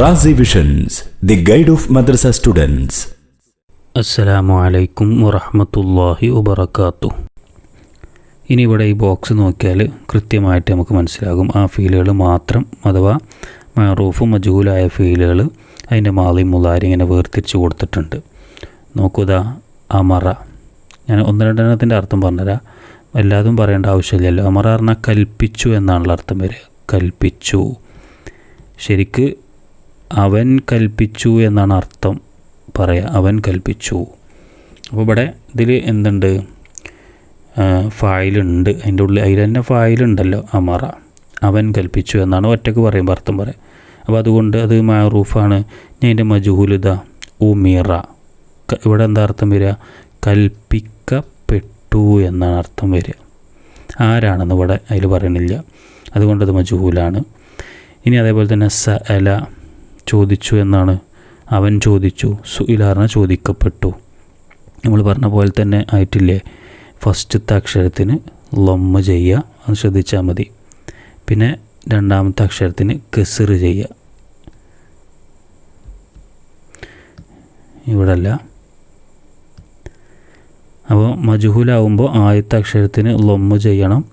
Razi visions the guide of madrasa students അസ്സലാമു അലൈക്കും വറഹമത്തല്ലാഹി വബർക്കാത്തു ഇനി ഇവിടെ ഈ ബോക്സ് നോക്കിയാൽ കൃത്യമായിട്ട് നമുക്ക് മനസ്സിലാകും. ആ ഫീലുകൾ മാത്രം അഥവാ മറൂഫ് മജൂലായ ഫീലുകൾ അതിന്റെ മാളി മുലാരി ഇങ്ങനെ വേർതിരിച്ച് കൊടുത്തിട്ടുണ്ട്. നോക്കുക അമറ ഞാൻ ഒന്ന് രണ്ടെണ്ണത്തിന്റെ അർത്ഥം പറഞ്ഞുതരാം. എല്ലാതും പറയേണ്ട ആവശ്യമില്ലല്ലോ. അമറ പറഞ്ഞാൽ കൽപ്പിച്ചു എന്നാണല്ലോ അർത്ഥം വരിക. കൽപ്പിച്ചു. ശരിക്ക് അവൻ കൽപ്പിച്ചു എന്നാണ് അർത്ഥം പറയുക അവൻ കൽപ്പിച്ചു. അപ്പോൾ ഇവിടെ ഇതിൽ എന്തുണ്ട്? ഫയലുണ്ട്. അതിന്റെ ഉള്ളിൽ അതിൽ തന്നെ ഫയലുണ്ടല്ലോ അമറ. അവൻ കൽപ്പിച്ചു എന്നാണ് ഒറ്റയ്ക്ക് പറയുമ്പോൾ അർത്ഥം പറയാം. അപ്പോൾ അതുകൊണ്ട് അത് മാറൂഫാണ് ഞാൻ എന്റെ മജുഹുലിത ഉമീറ. ഇവിടെ എന്താ അർത്ഥം വരിക? കൽപ്പിക്കപ്പെട്ടു എന്നാണ് അർത്ഥം വരിക. ആരാണെന്ന് ഇവിടെ അതിൽ പറയണില്ല. അതുകൊണ്ട് അത് മജുഹൂലാണ്. ഇനി അതേപോലെ തന്നെ സ അല ചോദിച്ചു എന്നാണ്. അവൻ ചോദിച്ചു. സുയിലാറിന ചോദിക്കപ്പെട്ടു. നമ്മൾ പറഞ്ഞ പോലെ തന്നെ ആയിട്ടില്ലേ? ഫസ്റ്റത്തെ അക്ഷരത്തിന് ലൊമ്മ ചെയ്യുക. അത് ശ്രദ്ധിച്ചാൽ മതി. പിന്നെ രണ്ടാമത്തെ അക്ഷരത്തിന് കെസർ ചെയ്യുക. ഇവിടെ അല്ല അപ്പോൾ മജുഹൂലാവുമ്പോൾ ആദ്യത്തെ അക്ഷരത്തിന് ലൊമ്മ ചെയ്യണം.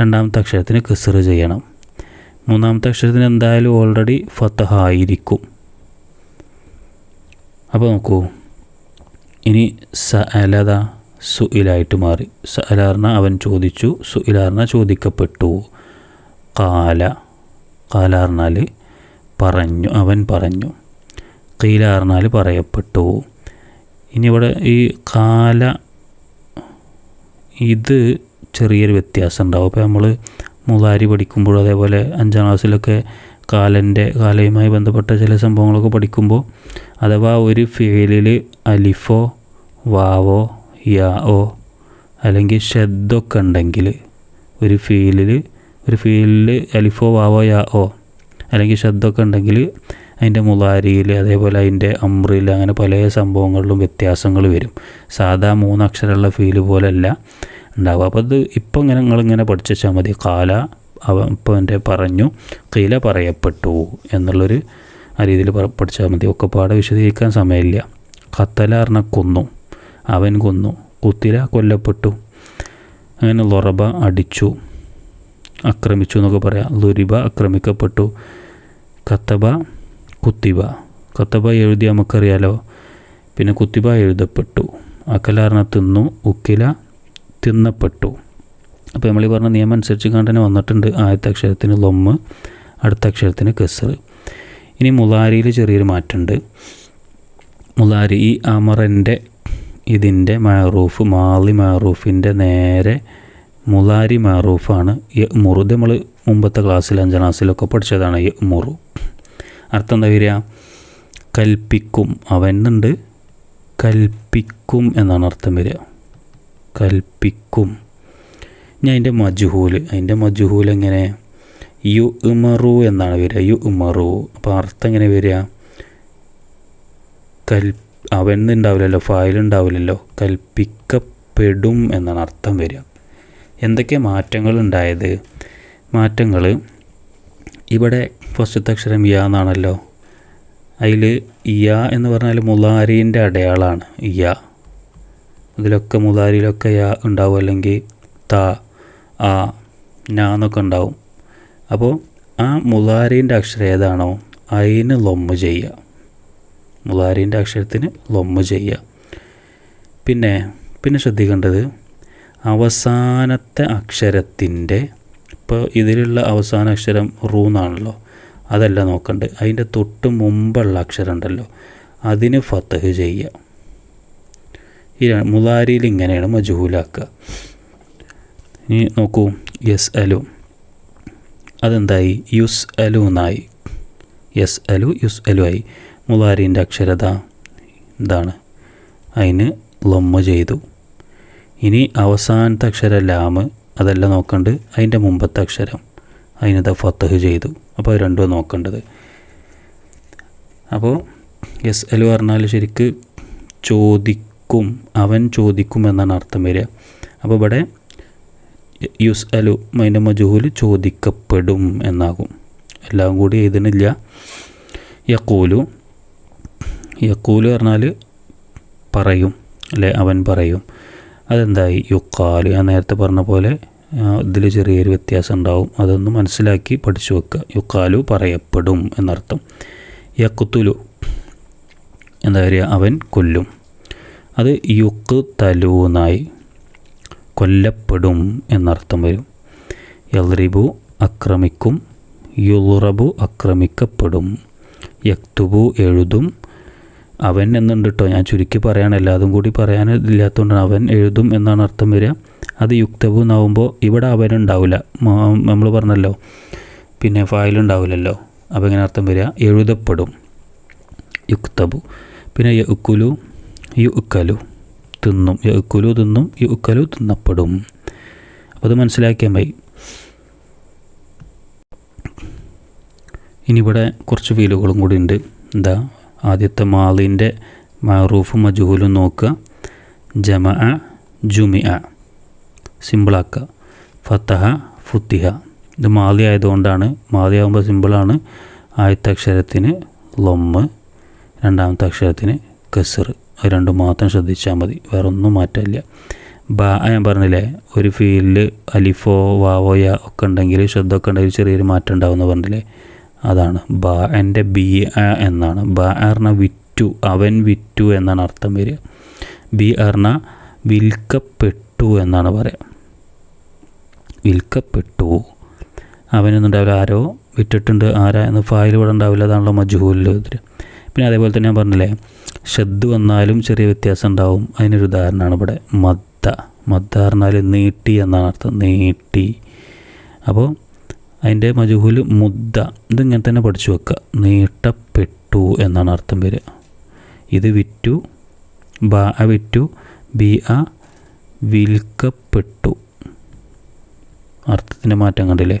രണ്ടാമത്തെ അക്ഷരത്തിന് കെസർ ചെയ്യണം. മൂന്നാമത്തെ അക്ഷരത്തിന് എന്തായാലും ഓൾറെഡി ഫത്തഹ ആയിരിക്കും. അപ്പോൾ നോക്കൂ. ഇനി സ അലത സുഇലായിട്ട് മാറി. സ അലാർന്ന അവൻ ചോദിച്ചു. സുഇലാർന ചോദിക്കപ്പെട്ടു. കാല കാലാർന്നാൽ പറഞ്ഞു. അവൻ പറഞ്ഞു. കീലാർന്നാൽ പറയപ്പെട്ടു. ഇനി ഇവിടെ ഈ കാല ഇത് ചെറിയൊരു വ്യത്യാസം ഉണ്ടാവും. അപ്പോൾ നമ്മൾ മുതാരി പഠിക്കുമ്പോൾ അതേപോലെ അഞ്ചാം ക്ലാസ്സിലൊക്കെ കാലന്റെ കാലയുമായി ബന്ധപ്പെട്ട ചില സംഭവങ്ങളൊക്കെ പഠിക്കുമ്പോൾ അഥവാ ഒരു ഫേലിൽ അലിഫോ വാവോ യാവോ അല്ലെങ്കിൽ ഷെദ്ദൊക്കെ ഉണ്ടെങ്കിൽ ഒരു ഫീലിൽ ഒരു ഫീലിൽ അലിഫോ വാവോ യാവോ അല്ലെങ്കിൽ ഷെദ്ദൊക്കെ ഉണ്ടെങ്കിൽ അതിന്റെ മുലാരിയിൽ അതേപോലെ അതിന്റെ അമ്രിൽ അങ്ങനെ പല സംഭവങ്ങളിലും വ്യത്യാസങ്ങൾ വരും. സാധാ മൂന്നക്ഷരമുള്ള ഫീൽ പോലെയല്ല ഉണ്ടാവുക. അപ്പോൾ അത് ഇപ്പോൾ ഇങ്ങനെ നിങ്ങളിങ്ങനെ പഠിച്ചു വെച്ചാൽ മതി. കാല അവ ഇപ്പോൾ എന്റെ പറഞ്ഞു കീല പറയപ്പെട്ടു എന്നുള്ളൊരു ആ രീതിയിൽ പഠിച്ചാൽ മതി. ഒക്കെ പാടെ വിശദീകരിക്കാൻ സമയമില്ല. കത്തല പറഞ്ഞ കൊന്നു അവൻ കൊന്നു കുത്തില കൊല്ലപ്പെട്ടു അങ്ങനെ ലൊറബ അടിച്ചു ആക്രമിച്ചു എന്നൊക്കെ പറയാം. ലുരിബ ആക്രമിക്കപ്പെട്ടു കത്തബ കുത്തിബ. കത്തബ എഴുതി നമുക്കറിയാലോ? പിന്നെ കുത്തിബ എഴുതപ്പെട്ടു. അക്കലാറിന തിന്നു ഉക്കില തിന്നപ്പെട്ടു അപ്പോൾ നമ്മൾ ഈ പറഞ്ഞ നിയമം അനുസരിച്ച് കണ്ട് തന്നെ വന്നിട്ടുണ്ട്. ആദ്യത്തെ അക്ഷരത്തിന് ലൊമ്മ് അടുത്ത അക്ഷരത്തിന് കെസർ ഇനി മുലാരിയിൽ ചെറിയൊരു മാറ്റമുണ്ട്. മുലാരി ഈ അമറന്റെ ഇതിന്റെ മാറൂഫ് മാളി മാറൂഫിന്റെ നേരെ മുലാരി മാറൂഫാണ് യമുറു ഇത് നമ്മൾ മുമ്പത്തെ ക്ലാസ്സിൽ അഞ്ചാം ക്ലാസ്സിലൊക്കെ പഠിച്ചതാണ് മുറു അർത്ഥം എന്താ വരിക? കൽപ്പിക്കും. അവനുണ്ട് കൽപ്പിക്കും എന്നാണ് അർത്ഥം വരിക. കൽപ്പിക്കും. ഇനി അതിന്റെ മജുഹൂൽ അതിന്റെ മജുഹൂൽ എങ്ങനെ? യു ഉമറു എന്നാണ് വരിക യു ഉമറു അപ്പോൾ അർത്ഥം എങ്ങനെ വരിക? കൽ അവൻ ഉണ്ടാവില്ലല്ലോ ഫയൽ ഉണ്ടാവില്ലല്ലോ കൽപ്പിക്കപ്പെടും എന്നാണ് അർത്ഥം വരിക. എന്തൊക്കെ മാറ്റങ്ങൾ ഉണ്ടായത്? മാറ്റങ്ങൾ ഇവിടെ ഫസ്റ്റത്തെ അക്ഷരം യ എന്നാണല്ലോ. അതിൽ യ എന്ന് പറഞ്ഞാൽ മുലാരീന്റെ അടയാളമാണ് യ. ഇതിലൊക്കെ മുതാരിയിലൊക്കെ യാ ഉണ്ടാവും അല്ലെങ്കിൽ ത ആ ന എന്നൊക്കെ ഉണ്ടാവും. അപ്പോൾ ആ മുതാരീന്റെ അക്ഷരം ഏതാണോ അതിന് ലൊമ്മ ചെയ്യുക മുതാരീന്റെ അക്ഷരത്തിന് ലൊമ്മ ചെയ്യുക പിന്നെ പിന്നെ ശ്രദ്ധിക്കേണ്ടത് അവസാനത്തെ അക്ഷരത്തിന്റെ ഇപ്പോൾ ഇതിലുള്ള അവസാന അക്ഷരം റൂ എന്നാണല്ലോ. അതല്ല നോക്കണ്ടത് അതിന്റെ തൊട്ട് മുമ്പുള്ള അക്ഷരം ഉണ്ടല്ലോ. അതിന് ഫത്തഹ് ചെയ്യുക ഈ മുതാരിയിൽ ഇങ്ങനെയാണ് മജുഹൂലാക്കുക. ഇനി നോക്കൂ യെസ് അലു അതെന്തായി? യുസ് അലു എന്നായി യെസ് അലു യുസ് അലു ആയി മുലാരിന്റെ അക്ഷരത എന്താണ് അതിന് ലൊമ്മ ചെയ്തു. ഇനി അവസാനത്തെ അക്ഷരം ലാമ്. അതല്ല നോക്കണ്ട്. അതിന്റെ മുമ്പത്തെ അക്ഷരം. അതിനത് ഫത്തഹ് ചെയ്തു. അപ്പോൾ രണ്ടും നോക്കേണ്ടത്. അപ്പോൾ യെസ് അലു പറഞ്ഞാൽ ശരിക്ക് ചോദിക്കും അവൻ ചോദിക്കും എന്നാണ് അർത്ഥം വരിക. അപ്പോൾ ഇവിടെ യുസ് അലു മൈന്റെ മജൂൽ ചോദിക്കപ്പെടും എന്നാകും. എല്ലാം കൂടി എഴുതണില്ല യക്കൂലു യക്കൂലു പറഞ്ഞാൽ പറയും അല്ലെ? അവൻ പറയും. അതെന്തായി? യുക്കാൽ ഞാൻ നേരത്തെ പറഞ്ഞ പോലെ ഇതിൽ ചെറിയൊരു വ്യത്യാസം ഉണ്ടാവും. അതൊന്ന് മനസ്സിലാക്കി പഠിച്ചു വെക്കുക. യുക്കാലു പറയപ്പെടും എന്നർത്ഥം. യക്കുത്തുലു എന്താ പറയുക അവൻ കൊല്ലും. അത് യുക്ക് തലൂന്നായി കൊല്ലപ്പെടും എന്നർത്ഥം വരും. യൽറിബു ആക്രമിക്കും യുറബു ആക്രമിക്കപ്പെടും യക്തുബു എഴുതും. അവൻ എന്നുണ്ട് കേട്ടോ ഞാൻ ചുരുക്കി പറയാണ്. എല്ലാതും കൂടി പറയാൻ ഇല്ലാത്തതുകൊണ്ടാണ് അവൻ എഴുതും എന്നാണ് അർത്ഥം വരിക. അത് യുക്തബു എന്നാവുമ്പോൾ ഇവിടെ അവനുണ്ടാവില്ല നമ്മൾ പറഞ്ഞല്ലോ. പിന്നെ ഫയലുണ്ടാവില്ലല്ലോ അപ്പോൾ എങ്ങനെ അർത്ഥം വരിക? എഴുതപ്പെടും. യുക്തബു. പിന്നെ യുക്കുലു യുക്കലു തിന്നും. യുക്കുലു തിന്നും യുക്കലു തിന്നപ്പെടും. അപ്പോൾ അത് മനസ്സിലാക്കിയാൽ മതി. ഇനി ഇവിടെ കുറച്ച് ഫീലുകളും കൂടി ഉണ്ട്. എന്താ? ആദ്യത്തെ മാലിന്റെ മാറൂഫും മജുഹൂലും നോക്കുക. ജമ ജുമി അ സിമ്പിളാക്കുക. ഫത്തഹ ഫുത്തിഹ. ഇത് മാലി ആയതുകൊണ്ടാണ്. മാലി ആകുമ്പോൾ സിമ്പിളാണ്. ആദ്യത്തെ അക്ഷരത്തിന് ലൊമ്മ് രണ്ടാമത്തെ അക്ഷരത്തിന് കസർ അത് രണ്ടും മാത്രം ശ്രദ്ധിച്ചാൽ മതി. വേറെ ഒന്നും മാറ്റമില്ല. ബാ ഞാൻ പറഞ്ഞില്ലേ ഒരു ഫീലിൽ അലിഫോ വാവോ യാ ഒക്കെ ഉണ്ടെങ്കിൽ ശ്രദ്ധ ഒക്കെ ഉണ്ടെങ്കിൽ ചെറിയൊരു മാറ്റം ഉണ്ടാവും എന്ന് പറഞ്ഞില്ലേ? അതാണ്. ബാ എന്റെ ബി എന്നാണ്. ബാ പറഞ്ഞ വിറ്റു. അവൻ വിറ്റു എന്നാണ് അർത്ഥം വരിക. ബി പറഞ്ഞ വിൽക്കപ്പെട്ടു എന്നാണ് പറയുക വിൽക്കപ്പെട്ടു. അവനൊന്നും ഉണ്ടാവില്ല. ആരോ വിറ്റിട്ടുണ്ട്. ആരാ? എന്ന് ഫയൽ ഇവിടെ ഉണ്ടാവില്ല. അതാണല്ലോ മജുഹൂലിൽ പിന്നെ അതേപോലെ തന്നെ ഞാൻ പറഞ്ഞില്ലേ ഷദ് വന്നാലും ചെറിയ വ്യത്യാസം ഉണ്ടാവും. അതിനൊരു ഉദാഹരണമാണ് ഇവിടെ മദ്ദ. മദ്ദ പറഞ്ഞാൽ നീട്ടി എന്നാണ് അർത്ഥം. നീട്ടി. അപ്പോൾ അതിന്റെ മജുഹുൽ മുദ്ദ. ഇതിങ്ങനെ തന്നെ പഠിച്ചു വെക്കുക. നീട്ടപ്പെട്ടു എന്നാണ് അർത്ഥം വരിക. ഇത് വിറ്റു ബ അ വിറ്റു ബി അ വിൽക്കപ്പെട്ടു. അർത്ഥത്തിന്റെ മാറ്റം കണ്ടില്ലേ?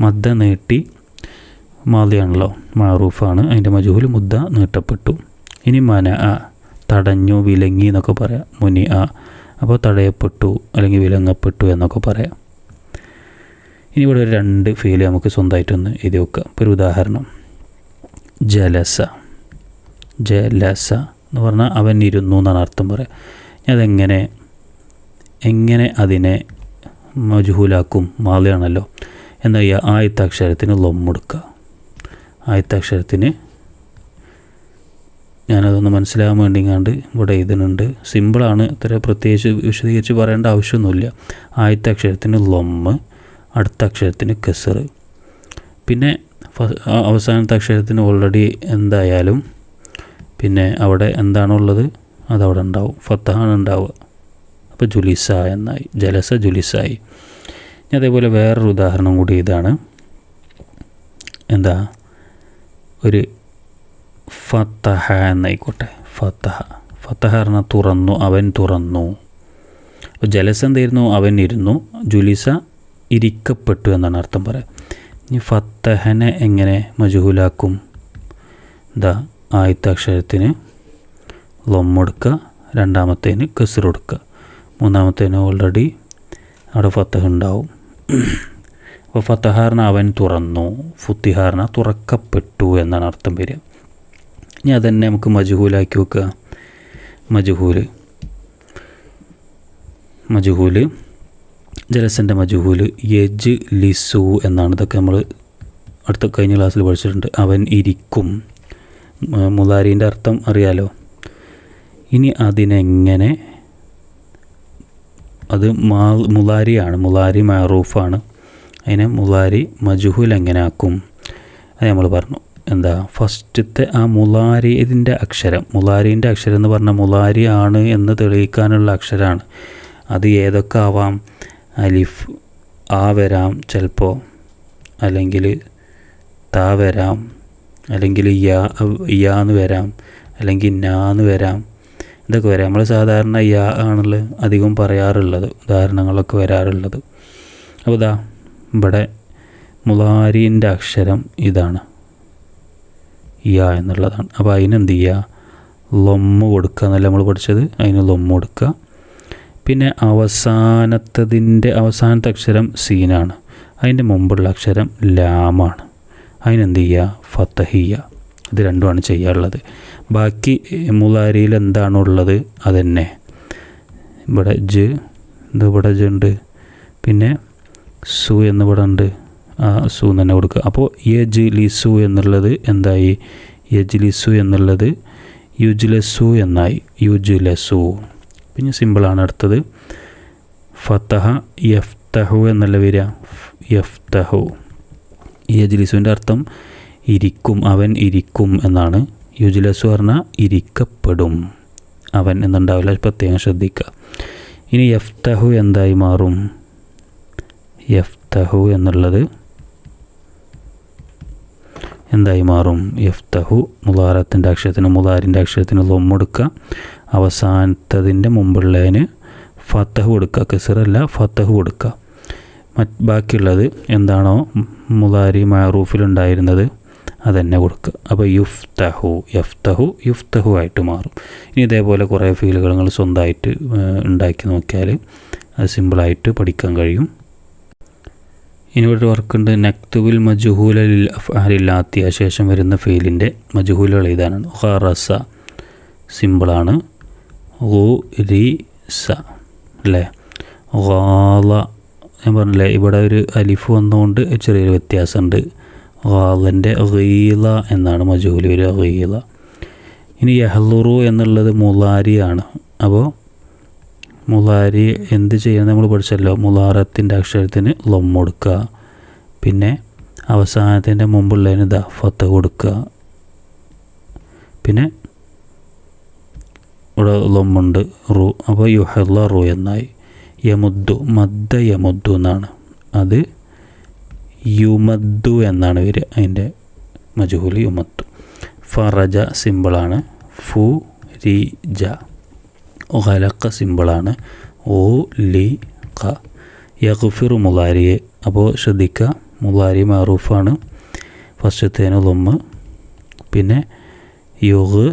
മദ്ദ നീട്ടി മാതിയാണല്ലോ മാറൂഫാണ്. അതിന്റെ മജുഹുൽ മുദ്ദ നീട്ടപ്പെട്ടു. ഇനി മന ആ തടഞ്ഞു വിലങ്ങി എന്നൊക്കെ പറയാം. മുനി ആ അപ്പോൾ തടയപ്പെട്ടു അല്ലെങ്കിൽ വിലങ്ങപ്പെട്ടു എന്നൊക്കെ പറയാം. ഇനി ഇവിടെ ഒരു രണ്ട് ഫീൽ നമുക്ക് സ്വന്തമായിട്ടൊന്ന് എഴുതി വെക്കാം. ഇപ്പോൾ ഒരു ഉദാഹരണം. ജലസ. ജലസ എന്ന് പറഞ്ഞാൽ അവൻ ഇരുന്നു എന്നാണ് അർത്ഥം പറയാം. ഞാൻ അതെങ്ങനെ എങ്ങനെ അതിനെ മജുഹൂലാക്കും? മാലിയാണല്ലോ. എന്താ ചെയ്യുക ആയത്ത അക്ഷരത്തിന് ലൊമ്മെടുക്കുക ആദ്യത്തെ അക്ഷരത്തിന് ഞാനതൊന്ന് മനസ്സിലാകാൻ വേണ്ടിങ്ങാണ്ട് ഇവിടെ എഴുതുന്നുണ്ട് സിമ്പിളാണ്. ഇത്ര പ്രത്യേകിച്ച് വിശദീകരിച്ച് പറയേണ്ട ആവശ്യമൊന്നുമില്ല. ആദ്യത്തെ അക്ഷരത്തിന് ലൊമ്മ് അടുത്ത അക്ഷരത്തിന് കെസർ പിന്നെ അവസാനത്തെ അക്ഷരത്തിന് ഓൾറെഡി എന്തായാലും പിന്നെ അവിടെ എന്താണുള്ളത്? അതവിടെ ഉണ്ടാവും. ഫത്തഹാണ് ഉണ്ടാവുക. അപ്പോൾ ജുലിസ എന്നായി. ജലസ ജുലിസായി. ഇനി അതേപോലെ വേറൊരു ഉദാഹരണം കൂടി ഇതാണ്. എന്താ? ഒരു ഫത്തഹ എന്നായിക്കോട്ടെ. ഫത്തഹ ഫത്തഹ പറഞ്ഞാൽ തുറന്നു അവൻ തുറന്നു. അപ്പോൾ ജലസ എന്തായിരുന്നു? അവൻ ഇരുന്നു. ജുലിസ ഇരിക്കപ്പെട്ടു എന്നാണ് അർത്ഥം പറയാം ഇനി ഫത്തഹനെ എങ്ങനെ മജുഹുലാക്കും? എന്താ ആദ്യത്തെ അക്ഷരത്തിന് ലൊമ്മൊടുക്കുക രണ്ടാമത്തേന് കസർ കൊടുക്കുക. മൂന്നാമത്തേന് ഓൾറെഡി അവിടെ ഫത്തഹ ഉണ്ടാവും. ഫത്തഹാറിന് അവൻ തുറന്നു ഫുത്തിഹാറിന് തുറക്കപ്പെട്ടു എന്നാണ് അർത്ഥം വരിക. ഇനി അതന്നെ നമുക്ക് മജുഹൂലാക്കി വെക്കുക മജുഹൂൽ മജുഹൂൽ ജലസന്റെ മജുഹൂൽ യജ് ലിസു എന്നാണ് ഇതൊക്കെ നമ്മൾ അടുത്ത കഴിഞ്ഞ ക്ലാസ്സിൽ പഠിച്ചിട്ടുണ്ട്. അവൻ ഇരിക്കും. മുലാരീന്റെ അർത്ഥം അറിയാലോ? ഇനി അതിനെങ്ങനെ? അത് മാ മുലാരിയാണ്. മുലാരി മാറൂഫാണ്. അതിനെ മുലാരി മജുഹുൽ എങ്ങനെയാക്കും അത് നമ്മൾ പറഞ്ഞു. എന്താ? ഫസ്റ്റത്തെ ആ മുലാരി ഇതിന്റെ അക്ഷരം മുലാരിന്റെ അക്ഷരം എന്ന് പറഞ്ഞാൽ മുലാരി ആണ് എന്ന് തെളിയിക്കാനുള്ള അക്ഷരമാണ് അത് ഏതൊക്കെ ആവാം? അലിഫ് ആ വരാം ചിലപ്പോൾ അല്ലെങ്കിൽ താ വരാം. അല്ലെങ്കിൽ യാ യാന്ന് വരാം. അല്ലെങ്കിൽ നാന്ന് വരാം. ഇതൊക്കെ വരാം. നമ്മൾ സാധാരണ യാ ആണല്ലോ അധികം പറയാറുള്ളത് ഉദാഹരണങ്ങളൊക്കെ വരാറുള്ളത്. അപ്പോൾ ഇതാ ഇവിടെ മുളാരീന്റെ അക്ഷരം ഇതാണ്. യ എന്നുള്ളതാണ്. അപ്പോൾ അതിനെന്ത് ചെയ്യുക? ലൊമ്മ കൊടുക്കുക എന്നല്ല നമ്മൾ പഠിച്ചത്? അതിന് ലൊമ്മ കൊടുക്കുക. പിന്നെ അവസാനത്തതിന്റെ അവസാനത്തെ അക്ഷരം സീനാണ്. അതിന്റെ മുമ്പുള്ള അക്ഷരം ലാമാണ്. അതിനെന്ത് ചെയ്യുക? ഫത്തഹിയ ഇത് രണ്ടുമാണ് ചെയ്യാറുള്ളത്. ബാക്കി മുലാരിയിൽ എന്താണുള്ളത് അതന്നെ. ഇവിടെ ജ് ഇത് ഇവിടെ ജ് ഉണ്ട്. പിന്നെ സു എന്നിവിടെ ഉണ്ട്. ആ സു തന്നെ കൊടുക്കുക. അപ്പോൾ യജ് ലിസു എന്നുള്ളത് എന്തായി? യജ് ലിസു എന്നുള്ളത് യുജ്ലസു എന്നായി. യുജ്ലസു. പിന്നെ സിമ്പിളാണ് അടുത്തത്. ഫത്തഹ യഫ്തഹു എന്നല്ല വരിക? യഫ്തഹു. യജ്ലിസുവിന്റെ അർത്ഥം ഇരിക്കും അവൻ ഇരിക്കും എന്നാണ്. യുജ്ലസു പറഞ്ഞാൽ ഇരിക്കപ്പെടും. അവൻ എന്നുണ്ടാവില്ല പ്രത്യേകം ശ്രദ്ധിക്കുക. ഇനി യഫ്തഹു എന്തായി മാറും? യഫ്തഹു എന്നുള്ളത് എന്തായി മാറും? യഫ്തഹു മുലാറത്തിന്റെ അക്ഷരത്തിന് മുലാരിന്റെ അക്ഷരത്തിന് ലൊമ്മെടുക്കുക അവസാനത്തതിന്റെ മുമ്പുള്ളതിന് ഫത്തഹു കൊടുക്കുക. കെസറല്ല ഫത്തഹു കൊടുക്കുക. മറ്റ് ബാക്കിയുള്ളത് എന്താണോ? മുലാരി മാറൂഫിലുണ്ടായിരുന്നത് അതന്നെ കൊടുക്കുക. അപ്പോൾ യുഫ്തഹു യഫ്തഹു യുഫ്തഹു ആയിട്ട് മാറും. ഇനി ഇതേപോലെ കുറേ ഫീലുകൾ നിങ്ങൾ സ്വന്തമായിട്ട് ഉണ്ടാക്കി നോക്കിയാൽ അത് സിമ്പിളായിട്ട് പഠിക്കാൻ കഴിയും. ഇനി ഒരു വർക്കുണ്ട് നക്തുവിൽ മജുഹൂലിൽ അഫാലില്ലാത്തിയ ശേഷം വരുന്ന ഫെയിലിന്റെ മജുഹൂലുകൾ എഴുതാനാണ്. ഹറസ സിമ്പിളാണ്. ഓ രി സ അല്ലേ? ഗാല ഞാൻ പറഞ്ഞില്ലേ ഇവിടെ ഒരു അലിഫ് വന്നുകൊണ്ട് ചെറിയൊരു വ്യത്യാസമുണ്ട്. ഗാലന്റെ ഗീല എന്നാണ് മജൂലി ഒരു ഗീല ഇനി യഹ്ലുറു എന്നുള്ളത് മുലാരിയാണ് അപ്പോൾ മുലാരി എന്ത് ചെയ്യണം നമ്മൾ പഠിച്ചല്ലോ. മുലാറത്തിന്റെ അക്ഷരത്തിന് ലൊം കൊടുക്കുക പിന്നെ അവസാനത്തിന്റെ മുമ്പുള്ളതിന് ദ ഫത്ത് കൊടുക്കുക പിന്നെ ഇവിടെ ലൊമ്മുണ്ട് റു. അപ്പോൾ യുഹല്ല റു എന്നായി. യമുദ്ദു മദ്ദ യമുദ്ദു എന്നാണ്. അത് യുമദ്ദു എന്നാണ് വരിക അതിന്റെ മജുഹുലി യുമദ്ദു. ഫറജ സിമ്പിളാണ്. ഫു രി ജ. ഖലക്ക സിമ്പിളാണ്. ഓ ലി ഖ. യഗ്ഫിറു മുലാരിയെ. അപ്പോൾ ശ്രദ്ധിക്കുക മുലാരി മാറൂഫാണ്. ഫസ്റ്റത്തേന് ലൊമ്മ്. പിന്നെ യുഗ്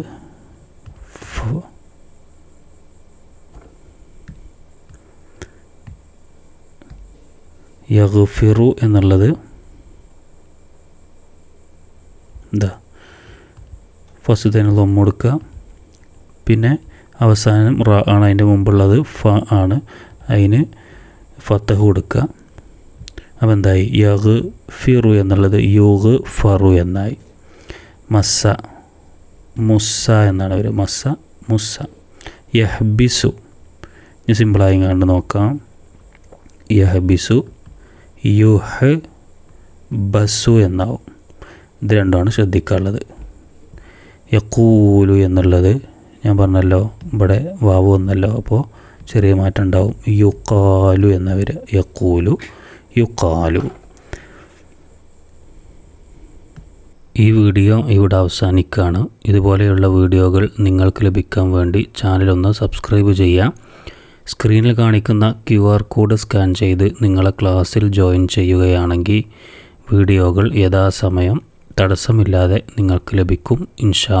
യഖുഫിറു എന്നുള്ളത് എന്താ ഫസ്റ്റത്തേന് ലൊമ്മ കൊടുക്കുക പിന്നെ അവസാനം റ ആണ് അതിന്റെ മുമ്പുള്ളത് ഫ ആണ്. അതിന് ഫത്തഹ് കൊടുക്കുക അപ്പോൾ എന്തായി? യഹ് ഫിറു എന്നുള്ളത് യുഹ് ഫറു എന്നായി. മസ്സ മുസ്സ എന്നാണ് വരിക മസ്സ മുസ്സ. യഹ്ബിസു. ഇനി സിമ്പിളായി കണ്ട് നോക്കാം. യഹ്ബിസു യുഹ് ബസു എന്നാവും. ഇത് രണ്ടുമാണ് ശ്രദ്ധിക്കാനുള്ളത്. യക്കൂലു എന്നുള്ളത് ഞാൻ പറഞ്ഞല്ലോ ഇവിടെ വാവ് വന്നല്ലോ അപ്പോൾ ചെറിയ മാറ്റം ഉണ്ടാവും. യുക്കാലു എന്നവർ യക്കൂലു യുക്കാലു ഈ വീഡിയോ ഇവിടെ അവസാനിക്കുകയാണ്. ഇതുപോലെയുള്ള വീഡിയോകൾ നിങ്ങൾക്ക് ലഭിക്കാൻ വേണ്ടി ചാനലൊന്ന് സബ്സ്ക്രൈബ് ചെയ്യാം സ്ക്രീനിൽ കാണിക്കുന്ന ക്യു ആർ കോഡ് സ്കാൻ ചെയ്ത് നിങ്ങളെ ക്ലാസ്സിൽ ജോയിൻ ചെയ്യുകയാണെങ്കിൽ വീഡിയോകൾ യഥാസമയം തടസ്സമില്ലാതെ നിങ്ങൾക്ക് ലഭിക്കും ഇൻഷാ